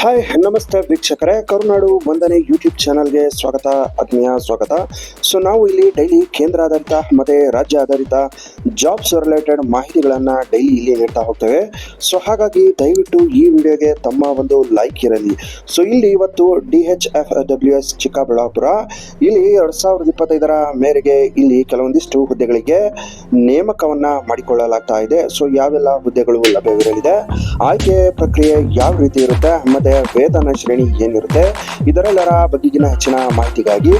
Hi ನಮಸ್ತೆ ವೀಕ್ಷಕರೇ. ಕರುನಾಡು ಒಂದನೇ ಯೂಟ್ಯೂಬ್ ಚಾನಲ್ಗೆ ಸ್ವಾಗತ, ಆತ್ಮೀಯ ಸ್ವಾಗತ. ಸೊ ನಾವು ಇಲ್ಲಿ ಡೈಲಿ ಕೇಂದ್ರ ಆಧಾರಿತ ಮತ್ತು ರಾಜ್ಯ ಆಧಾರಿತ ಜಾಬ್ಸ್ ರಿಲೇಟೆಡ್ ಮಾಹಿತಿಗಳನ್ನು ಡೈಲಿ ಇಲ್ಲಿ ನೀಡ್ತಾ ಹೋಗ್ತೇವೆ. ಸೊ ಹಾಗಾಗಿ ದಯವಿಟ್ಟು ಈ ವಿಡಿಯೋಗೆ ತಮ್ಮ ಒಂದು ಲೈಕ್ ಇರಲಿ. ಸೊ ಇಲ್ಲಿ ಇವತ್ತು D H F W S Chikkaballapur. ಇಲ್ಲಿ ಎರಡು ಸಾವಿರದ ಇಪ್ಪತ್ತೈದರ ಮೇರೆಗೆ ಇಲ್ಲಿ ಕೆಲವೊಂದಿಷ್ಟು ಹುದ್ದೆಗಳಿಗೆ ನೇಮಕವನ್ನು ಮಾಡಿಕೊಳ್ಳಲಾಗ್ತಾ ಇದೆ. ಸೊ ಯಾವೆಲ್ಲ ಹುದ್ದೆಗಳು ಲಭ್ಯವಿರಲಿದೆ, ಆಯ್ಕೆ ಪ್ರಕ್ರಿಯೆ ಯಾವ ರೀತಿ ಇರುತ್ತೆ, ಮತ್ತೆ ವೇತನ ಶ್ರೇಣಿ ಏನಿರುತ್ತೆ ಇದರೆಲ್ಲರ ಬಗೆಗಿನ ಹೆಚ್ಚಿನ ಮಾಹಿತಿಗಾಗಿ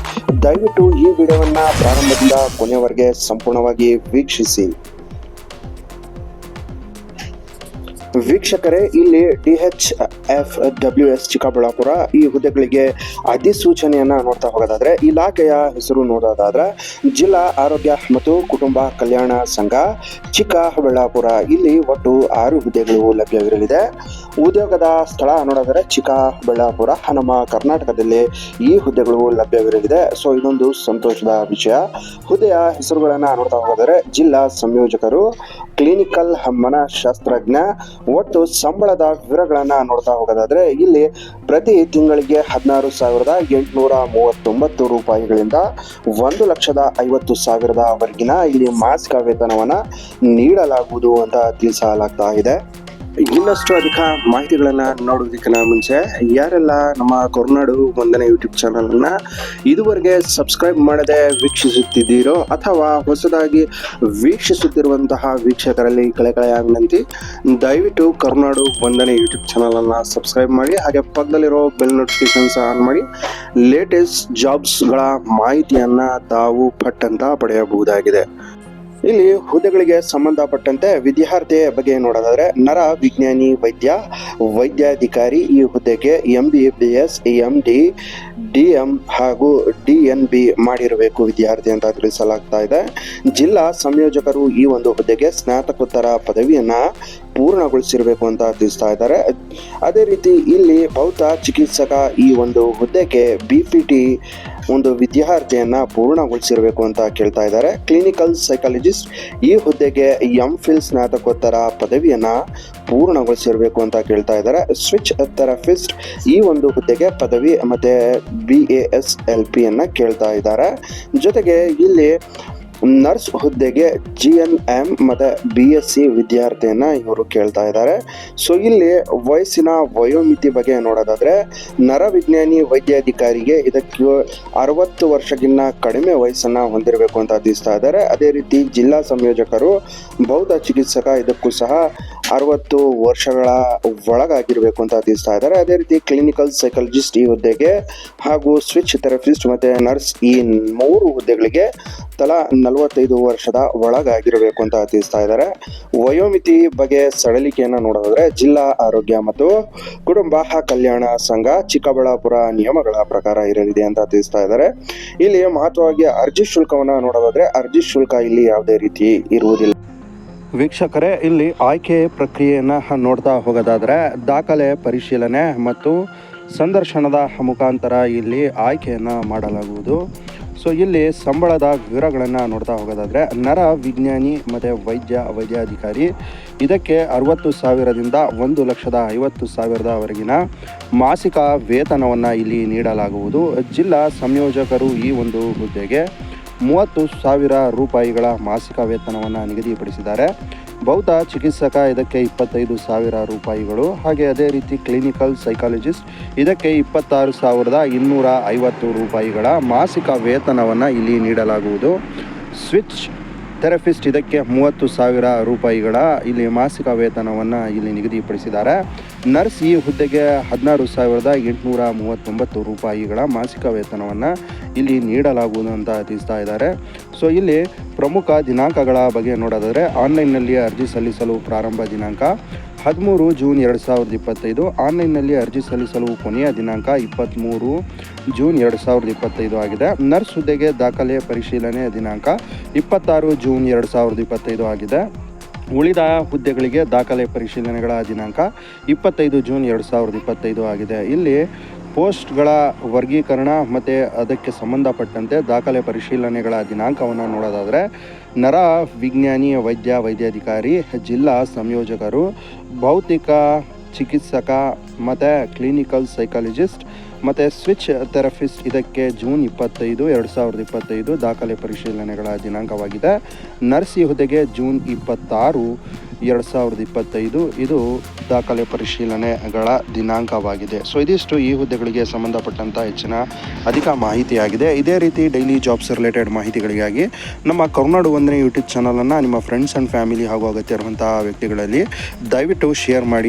ದಯವಿಟ್ಟು ಈ ವಿಡಿಯೋವನ್ನು ಪ್ರಾರಂಭದಿಂದ ಕೊನೆಯವರೆಗೆ ಸಂಪೂರ್ಣವಾಗಿ ವೀಕ್ಷಿಸಿ. ವೀಕ್ಷಕರೇ, ಇಲ್ಲಿ D H F W S Chikkaballapur ಈ ಹುದ್ದೆಗಳಿಗೆ ಅಧಿಸೂಚನೆಯನ್ನ ನೋಡ್ತಾ ಹೋಗೋದಾದ್ರೆ, ಇಲಾಖೆಯ ಹೆಸರು ನೋಡೋದಾದ್ರೆ, ಜಿಲ್ಲಾ ಆರೋಗ್ಯ ಮತ್ತು ಕುಟುಂಬ ಕಲ್ಯಾಣ ಸಂಘ ಚಿಕ್ಕಬಳ್ಳಾಪುರ. ಇಲ್ಲಿ ಒಟ್ಟು ಆರು ಹುದ್ದೆಗಳು ಲಭ್ಯವಿರಲಿದೆ. ಉದ್ಯೋಗದ ಸ್ಥಳ ನೋಡೋದಾದ್ರೆ ಚಿಕ್ಕಬಳ್ಳಾಪುರ ನಮ್ಮ ಕರ್ನಾಟಕದಲ್ಲಿ ಈ ಹುದ್ದೆಗಳು ಲಭ್ಯವಿರಲಿದೆ. ಸೊ ಇದೊಂದು ಸಂತೋಷದ ವಿಷಯ, ಹುದ್ದೆಯ ಹೆಸರುಗಳನ್ನ ನೋಡ್ತಾ ಹೋಗೋದಾದ್ರೆ, ಜಿಲ್ಲಾ ಸಂಯೋಜಕರು, ಕ್ಲಿನಿಕಲ್ ಮನಃಶಾಸ್ತ್ರಜ್ಞ ಒಟ್ಟು ಸಂಬಳದ ವಿವರಗಳನ್ನ ನೋಡ್ತಾ ಹೋಗೋದಾದ್ರೆ, ಇಲ್ಲಿ ಪ್ರತಿ ತಿಂಗಳಿಗೆ ಹದಿನಾರು ಸಾವಿರದ ಎಂಟುನೂರ ಮೂವತ್ತೊಂಬತ್ತು ರೂಪಾಯಿಗಳಿಂದ ಒಂದು ಲಕ್ಷದ ಐವತ್ತು ಸಾವಿರದವರೆಗಿನ ಇಲ್ಲಿ ಮಾಸಿಕ ವೇತನವನ್ನು ನೀಡಲಾಗುವುದು ಅಂತ ತಿಳಿಸಲಾಗ್ತಾ ಇದೆ. ಇನ್ನಷ್ಟು ಅಧಿಕ ಮಾಹಿತಿಗಳನ್ನ ನೋಡೋದಕ್ಕಿಂತ ಮುಂಚೆ, ಯಾರೆಲ್ಲ ನಮ್ಮ ಕೊರ್ನಾಡು ಒಂದನೇ ಯೂಟ್ಯೂಬ್ ಚಾನಲನ್ನು ಇದುವರೆಗೆ ಸಬ್ಸ್ಕ್ರೈಬ್ ಮಾಡದೆ ವೀಕ್ಷಿಸುತ್ತಿದ್ದೀರೋ ಅಥವಾ ಹೊಸದಾಗಿ ವೀಕ್ಷಿಸುತ್ತಿರುವಂತಹ ವೀಕ್ಷಕರಲ್ಲಿ ಕಳೆ ವಿನಂತಿ, ದಯವಿಟ್ಟು ಕರುನಾಡು ಒಂದನೇ ಯೂಟ್ಯೂಬ್ ಚಾನಲನ್ನು ಸಬ್ಸ್ಕ್ರೈಬ್ ಮಾಡಿ, ಹಾಗೆ ಪಕ್ಕದಲ್ಲಿರೋ ಬೆಲ್ ನೋಟಿಫಿಕೇಶನ್ಸ್ ಆನ್ ಮಾಡಿ ಲೇಟೆಸ್ಟ್ ಜಾಬ್ಸ್ಗಳ ಮಾಹಿತಿಯನ್ನು ತಾವು ಪಟ್ಟಂತ ಪಡೆಯಬಹುದಾಗಿದೆ. ಇಲ್ಲಿ ಹುದ್ದೆಗಳಿಗೆ ಸಂಬಂಧಪಟ್ಟಂತೆ ವಿದ್ಯಾರ್ಥಿಯ ಬಗ್ಗೆ ನೋಡೋದಾದ್ರೆ ನರ ವಿಜ್ಞಾನಿ ವೈದ್ಯ, ವೈದ್ಯಾಧಿಕಾರಿ ಈ ಹುದ್ದೆಗೆ M B B S M D D M ಹಾಗೂ ಡಿ ಎನ್ ಬಿ ಮಾಡಿರಬೇಕು ವಿದ್ಯಾರ್ಥಿ ಅಂತ ತಿಳಿಸಲಾಗ್ತಾ ಇದೆ. ಜಿಲ್ಲಾ ಸಂಯೋಜಕರು ಈ ಒಂದು ಹುದ್ದೆಗೆ ಸ್ನಾತಕೋತ್ತರ ಪದವಿಯನ್ನ ಪೂರ್ಣಗೊಳಿಸಿರಬೇಕು ಅಂತ ತಿಳಿಸ್ತಾ ಇದ್ದಾರೆ. ಅದೇ ರೀತಿ ಇಲ್ಲಿ ಭೌತ ಚಿಕಿತ್ಸಕ ಈ ಒಂದು ಹುದ್ದೆಗೆ ಬಿ ಪಿ ಟಿ ಒಂದು ವಿದ್ಯಾರ್ಥಿಯನ್ನ ಪೂರ್ಣಗೊಳಿಸಿರಬೇಕು ಅಂತ ಕೇಳ್ತಾ ಇದ್ದಾರೆ. ಕ್ಲಿನಿಕಲ್ ಸೈಕಾಲಜಿಸ್ಟ್ ಈ ಹುದ್ದೆಗೆ ಎಂ ಫಿಲ್ ಸ್ನಾತಕೋತ್ತರ ಪದವಿಯನ್ನ ಪೂರ್ಣಗೊಳಿಸಿರಬೇಕು ಅಂತ ಕೇಳ್ತಾ ಇದ್ದಾರೆ. ಸ್ವಿಚ್ ಥೆರಪಿಸ್ಟ್ ಈ ಒಂದು ಹುದ್ದೆಗೆ ಪದವಿ ಮತ್ತೆ B A S L P ಅನ್ನ ಕೇಳ್ತಾ ಇದ್ದಾರೆ. ಜೊತೆಗೆ ಇಲ್ಲಿ ನರ್ಸ್ ಹುದ್ದೆಗೆ ಜಿ ಎನ್ ಎಂ ಮತ್ತು ಬಿ ಎಸ್ ಸಿ ವಿದ್ಯಾರ್ಥಿಯನ್ನು ಇವರು ಕೇಳ್ತಾ ಇದ್ದಾರೆ ಸೊ ಇಲ್ಲಿ ವಯಸ್ಸಿನ ವಯೋಮಿತಿ ಬಗ್ಗೆ ನೋಡೋದಾದ್ರೆ ನರವಿಜ್ಞಾನಿ ವೈದ್ಯಾಧಿಕಾರಿಗೆ ಇದಕ್ಕೆ ಅರವತ್ತು ವರ್ಷಕ್ಕಿಂತ ಕಡಿಮೆ ವಯಸ್ಸನ್ನು ಹೊಂದಿರಬೇಕು ಅಂತ ತಿಳಿಸ್ತಾ ಇದ್ದಾರೆ ಅದೇ ರೀತಿ ಜಿಲ್ಲಾ ಸಂಯೋಜಕರು ಬೌದ್ಧ ಚಿಕಿತ್ಸಕ ಇದಕ್ಕೂ ಸಹ ಅರವತ್ತು ವರ್ಷಗಳ ಒಳಗಾಗಿರಬೇಕು ಅಂತ ತಿಳಿಸ್ತಾ ಇದ್ದಾರೆ ಅದೇ ರೀತಿ ಕ್ಲಿನಿಕಲ್ ಸೈಕಾಲಜಿಸ್ಟ್ ಈ ಹುದ್ದೆಗೆ ಹಾಗೂ ಸ್ವಿಚ್ ಥೆರಪಿಸ್ಟ್ ಮತ್ತು ನರ್ಸ್ ಈ ಮೂರು ಹುದ್ದೆಗಳಿಗೆ ತಲಾ ನಲವತ್ತೈದು ವರ್ಷದ ಒಳಗಾಗಿರಬೇಕು ಅಂತ ತಿಳಿಸ್ತಾ ಇದ್ದಾರೆ. ವಯೋಮಿತಿ ಬಗ್ಗೆ ಸಡಲಿಕೆಯನ್ನು ನೋಡೋದಾದ್ರೆ ಜಿಲ್ಲಾ ಆರೋಗ್ಯ ಮತ್ತು ಕುಟುಂಬ ಕಲ್ಯಾಣ ಸಂಘ ಚಿಕ್ಕಬಳ್ಳಾಪುರ ನಿಯಮಗಳ ಪ್ರಕಾರ ಇರಲಿದೆ ಅಂತ ತಿಳಿಸ್ತಾ ಇದ್ದಾರೆ. ಇಲ್ಲಿ ಮಹತ್ವವಾಗಿ ಅರ್ಜಿ ಶುಲ್ಕವನ್ನು ನೋಡೋದಾದ್ರೆ ಅರ್ಜಿ ಶುಲ್ಕ ಇಲ್ಲಿ ಯಾವುದೇ ರೀತಿ ಇರುವುದಿಲ್ಲ. ವೀಕ್ಷಕರೇ, ಇಲ್ಲಿ ಆಯ್ಕೆ ಪ್ರಕ್ರಿಯೆಯನ್ನು ನೋಡ್ತಾ ಹೋಗೋದಾದರೆ ದಾಖಲೆ ಪರಿಶೀಲನೆ ಮತ್ತು ಸಂದರ್ಶನದ ಮುಖಾಂತರ ಇಲ್ಲಿ ಆಯ್ಕೆಯನ್ನು ಮಾಡಲಾಗುವುದು. ಸೊ ಇಲ್ಲಿ ಸಂಬಳದ ವಿವರಗಳನ್ನು ನೋಡ್ತಾ ಹೋಗೋದಾದರೆ, ನರ ವಿಜ್ಞಾನಿ ಮತ್ತು ವೈದ್ಯ, ವೈದ್ಯಾಧಿಕಾರಿ, ಇದಕ್ಕೆ ಅರವತ್ತು ಸಾವಿರದಿಂದ ಒಂದು ಲಕ್ಷದ ಐವತ್ತು ಸಾವಿರದವರೆಗಿನ ಮಾಸಿಕ ವೇತನವನ್ನು ಇಲ್ಲಿ ನೀಡಲಾಗುವುದು. ಜಿಲ್ಲಾ ಸಂಯೋಜಕರು ಈ ಒಂದು ಹುದ್ದೆಗೆ ಮೂವತ್ತು ಸಾವಿರ ರೂಪಾಯಿಗಳ ಮಾಸಿಕ ವೇತನವನ್ನು ನಿಗದಿಪಡಿಸಿದ್ದಾರೆ. ಬೌದ್ಧ ಚಿಕಿತ್ಸಕ, ಇದಕ್ಕೆ ಇಪ್ಪತ್ತೈದು ಸಾವಿರ ರೂಪಾಯಿಗಳು. ಹಾಗೆ ಅದೇ ರೀತಿ ಕ್ಲಿನಿಕಲ್ ಸೈಕಾಲಜಿಸ್ಟ್ ಇದಕ್ಕೆ ಇಪ್ಪತ್ತಾರು ಸಾವಿರದ ಇನ್ನೂರ ಐವತ್ತು ರೂಪಾಯಿಗಳ ಮಾಸಿಕ ವೇತನವನ್ನು ಇಲ್ಲಿ ನೀಡಲಾಗುವುದು. ಸ್ವಿಚ್ ಥೆರಪಿಸ್ಟ್ ಇದಕ್ಕೆ ಮೂವತ್ತು ಸಾವಿರ ರೂಪಾಯಿಗಳ ಇಲ್ಲಿ ಮಾಸಿಕ ವೇತನವನ್ನು ಇಲ್ಲಿ ನಿಗದಿಪಡಿಸಿದ್ದಾರೆ. ನರ್ಸ್ ಈ ಹುದ್ದೆಗೆ ಹದಿನಾರು ಸಾವಿರದ ಎಂಟುನೂರ ಮೂವತ್ತೊಂಬತ್ತು ರೂಪಾಯಿಗಳ ಮಾಸಿಕ ವೇತನವನ್ನು ಇಲ್ಲಿ ನೀಡಲಾಗುವುದು ಅಂತ ತಿಳಿಸ್ತಾ ಇದ್ದಾರೆ. ಸೊ ಇಲ್ಲಿ ಪ್ರಮುಖ ದಿನಾಂಕಗಳ ಬಗ್ಗೆ ನೋಡೋದಾದರೆ ಆನ್ಲೈನ್ನಲ್ಲಿ ಅರ್ಜಿ ಸಲ್ಲಿಸಲು ಪ್ರಾರಂಭ ದಿನಾಂಕ ಹದಿಮೂರು ಜೂನ್ ಎರಡು ಸಾವಿರದ ಇಪ್ಪತ್ತೈದು. ಆನ್ಲೈನ್ನಲ್ಲಿ ಅರ್ಜಿ ಸಲ್ಲಿಸಲು ಕೊನೆಯ ದಿನಾಂಕ ಇಪ್ಪತ್ತ್ಮೂರು ಜೂನ್ ಎರಡು ಸಾವಿರದ ಇಪ್ಪತ್ತೈದು ಆಗಿದೆ. ನರ್ಸ್ ಹುದ್ದೆಗೆ ದಾಖಲೆ ಪರಿಶೀಲನೆ ದಿನಾಂಕ ಇಪ್ಪತ್ತಾರು ಜೂನ್ ಎರಡು ಸಾವಿರದ ಇಪ್ಪತ್ತೈದು ಆಗಿದೆ. ಉಳಿದ ಹುದ್ದೆಗಳಿಗೆ ದಾಖಲೆ ಪರಿಶೀಲನೆಗಳ ದಿನಾಂಕ ಇಪ್ಪತ್ತೈದು ಜೂನ್ ಎರಡು ಸಾವಿರದ ಇಪ್ಪತ್ತೈದು ಆಗಿದೆ. ಇಲ್ಲಿ ಪೋಸ್ಟ್ಗಳ ವರ್ಗೀಕರಣ ಮತ್ತು ಅದಕ್ಕೆ ಸಂಬಂಧಪಟ್ಟಂತೆ ದಾಖಲೆ ಪರಿಶೀಲನೆಗಳ ದಿನಾಂಕವನ್ನು ನೋಡೋದಾದರೆ ನರ ವಿಜ್ಞಾನಿ ವೈದ್ಯ ವೈದ್ಯಾಧಿಕಾರಿ, ಜಿಲ್ಲಾ ಸಂಯೋಜಕರು, ಭೌತಿಕ ಚಿಕಿತ್ಸಕ ಮತ್ತು ಕ್ಲಿನಿಕಲ್ ಸೈಕಾಲಜಿಸ್ಟ್ ಮತ್ತು ಸ್ವಿಚ್ ಥೆರಪಿಸ್ಟ್ ಇದಕ್ಕೆ ಜೂನ್ ಇಪ್ಪತ್ತೈದು, ಎರಡು ಸಾವಿರದ ಇಪ್ಪತ್ತೈದು ದಾಖಲೆ ಪರಿಶೀಲನೆಗಳ ದಿನಾಂಕವಾಗಿದೆ. ನರ್ಸಿ ಹುದ್ದೆಗೆ ಜೂನ್ ಇಪ್ಪತ್ತಾರು, ಎರಡು ಸಾವಿರದ ಇಪ್ಪತ್ತೈದು ಇದು ದಾಖಲೆ ಪರಿಶೀಲನೆಗಳ ದಿನಾಂಕವಾಗಿದೆ. ಸೊ ಇದಿಷ್ಟು ಈ ಹುದ್ದೆಗಳಿಗೆ ಸಂಬಂಧಪಟ್ಟಂಥ ಹೆಚ್ಚಿನ ಅಧಿಕ ಮಾಹಿತಿಯಾಗಿದೆ. ಇದೇ ರೀತಿ ಡೈಲಿ ಜಾಬ್ಸ್ ರಿಲೇಟೆಡ್ ಮಾಹಿತಿಗಳಿಗಾಗಿ ನಮ್ಮ ಕರುನಾಡು ಒಂದನೇ ಯೂಟ್ಯೂಬ್ ಚಾನಲನ್ನು ನಿಮ್ಮ ಫ್ರೆಂಡ್ಸ್ ಆ್ಯಂಡ್ ಫ್ಯಾಮಿಲಿ ಹಾಗೂ ಅಗತ್ಯ ಇರುವಂತಹ ವ್ಯಕ್ತಿಗಳಲ್ಲಿ ದಯವಿಟ್ಟು ಶೇರ್ ಮಾಡಿ.